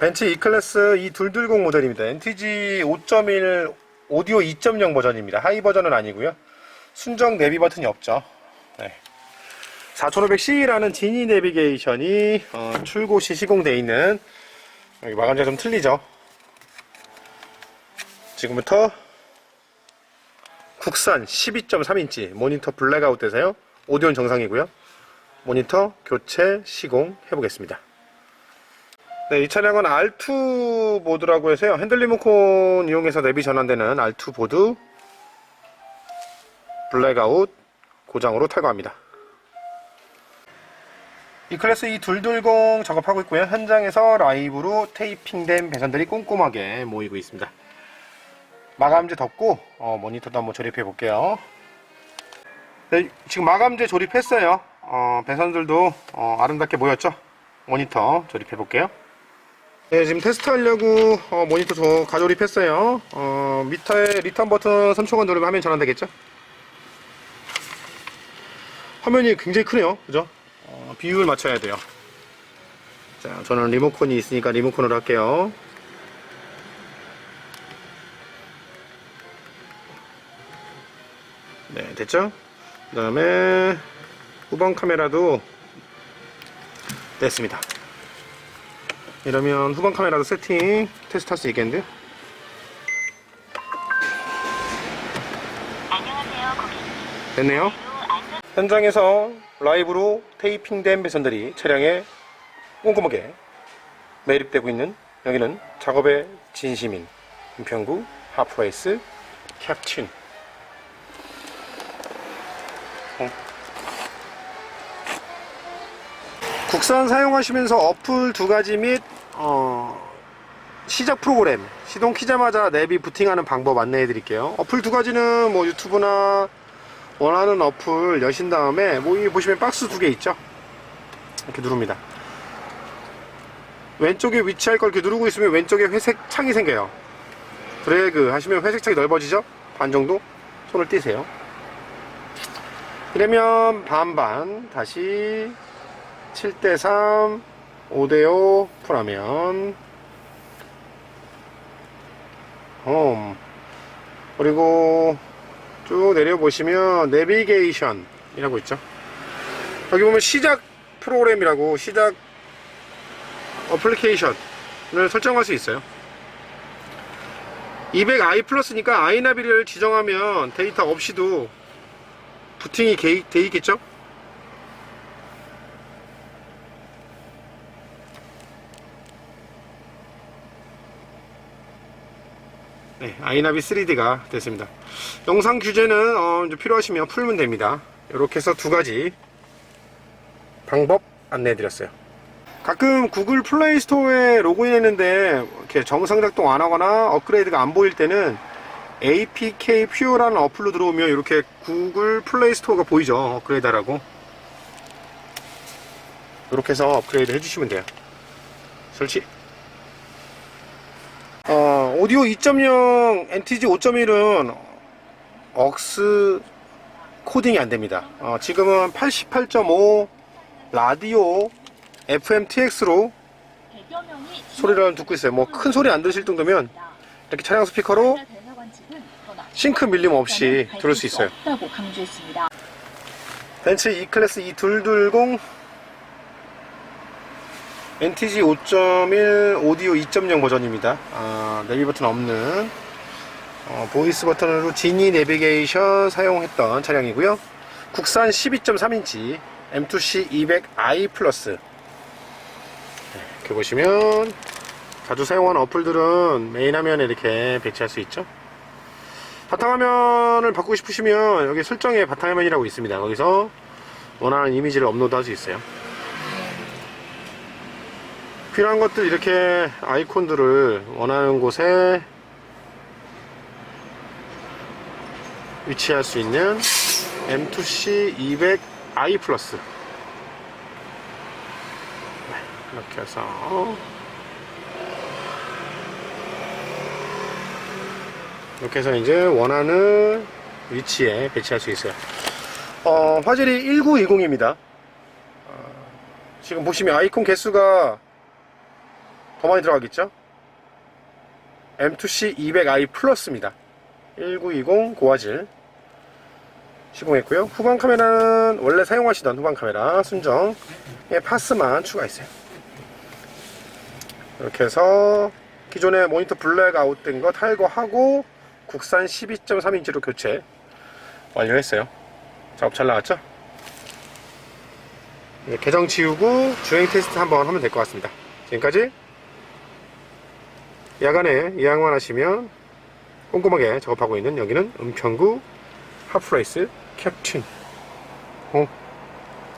벤츠 E클래스 이 둘둘공 모델입니다. NTG 5.1 오디오 2.0 버전입니다. 하이 버전은 아니고요. 순정 내비 버튼이 없죠. 네. 4500C라는 지니 내비게이션이 어, 출고 시 시공되어 있는 여기 마감재가 좀 틀리죠. 지금부터 국산 12.3인치 모니터 블랙아웃 돼서요. 오디오는 정상이고요. 모니터 교체 시공 해보겠습니다. 네, 이 차량은 R2 보드라고 해서요. 핸들 리모컨 이용해서 내비 전환되는 R2 보드 블랙아웃 고장으로 탈거합니다. 이 클래스 이 둘둘공 작업하고 있고요. 현장에서 라이브로 테이핑된 배선들이 꼼꼼하게 모이고 있습니다. 마감재 덮고 어, 모니터도 한번 조립해 볼게요. 네, 지금 마감재 조립했어요. 어, 배선들도 어, 아름답게 모였죠. 모니터 조립해 볼게요. 네, 지금 테스트하려고 어, 모니터 저 가조립했어요. 어, 미터에 리턴 버튼 3초간 누르면 화면 전환되겠죠? 화면이 굉장히 크네요. 그죠? 어, 비율 맞춰야 돼요. 자, 저는 리모컨이 있으니까 리모컨으로 할게요. 네, 됐죠? 그 다음에 후방 카메라도 됐습니다. 이러면 후방 카메라도 세팅 테스트 할 수 있겠는데요? 됐네요. 안전 현장에서 라이브로 테이핑된 배선들이 차량에 꼼꼼하게 매립되고 있는 여기는 작업의 진심인 은평구 하프라이스 캡틴 어. 국산 사용하시면서 어플 두 가지 및 어, 시작 프로그램 시동 키자마자 내비 부팅하는 방법 안내해 드릴게요. 어플 두 가지는 뭐 유튜브나 원하는 어플 여신 다음에 뭐 여기 보시면 박스 두 개 있죠? 이렇게 누릅니다. 왼쪽에 위치할 걸 이렇게 누르고 있으면 왼쪽에 회색 창이 생겨요. 드래그 하시면 회색 창이 넓어지죠? 반 정도? 손을 떼세요. 이러면 반반 다시 7대3 5대5 풀하면. 홈. 그리고 쭉 내려보시면 내비게이션 이라고 있죠. 여기 보면 시작 프로그램이라고 시작 어플리케이션을 설정할 수 있어요. 200i 플러스니까 아이나비를 지정하면 데이터 없이도 부팅이 게- 돼 있겠죠 네, 아이나비 3D가 됐습니다. 영상 규제는 어, 필요하시면 풀면 됩니다. 이렇게 해서 두 가지 방법 안내해 드렸어요. 가끔 구글 플레이 스토어에 로그인했는데 이렇게 정상 작동 안 하거나 업그레이드가 안 보일 때는 APK 퓨어라는 어플로 들어오면 이렇게 구글 플레이 스토어가 보이죠. 업그레이드하라고. 이렇게 해서 업그레이드 해주시면 돼요. 설치. 어, 오디오 2.0 NTG 5.1은 억스 코딩이 안 됩니다. 어, 지금은 88.5 라디오 FM TX로 100여 명이 소리를 듣고 있어요. 뭐 큰 소리 안 들으실 정도면 이렇게 차량 스피커로 싱크 밀림 없이 들을 수 있어요. 벤츠 E클래스 E220 NTG 5.1 오디오 2.0 버전입니다. 아, 내비 버튼 없는 어, 보이스 버튼으로 지니 내비게이션 사용했던 차량이고요. 국산 12.3인치 M2C 200i 플러스 네, 이렇게 보시면 자주 사용하는 어플들은 메인 화면에 이렇게 배치할 수 있죠. 바탕화면을 바꾸고 싶으시면 여기 설정에 바탕화면이라고 있습니다. 거기서 원하는 이미지를 업로드 할 수 있어요. 필요한 것들 이렇게 아이콘들을 원하는 곳에 위치할 수 있는 M2C 200i 플러스 네, 이렇게 해서 이렇게 해서 이제 원하는 위치에 배치할 수 있어요. 어, 화질이 1920입니다. 지금 보시면 아이콘 개수가 더 많이 들어가겠죠? M2C 200i 플러스입니다. 1920 고화질 시공했고요. 후방 카메라는 원래 사용하시던 후방 카메라 순정 예, 파스만 추가했어요. 이렇게 해서 기존의 모니터 블랙 아웃된 거 탈거하고 국산 12.3인치로 교체 완료했어요. 작업 잘 나갔죠? 예, 계정 지우고 주행 테스트 한번 하면 될 것 같습니다. 지금까지 야간에 예약만 하시면 꼼꼼하게 작업하고 있는 여기는 은평구 하프레이스 캡틴 어,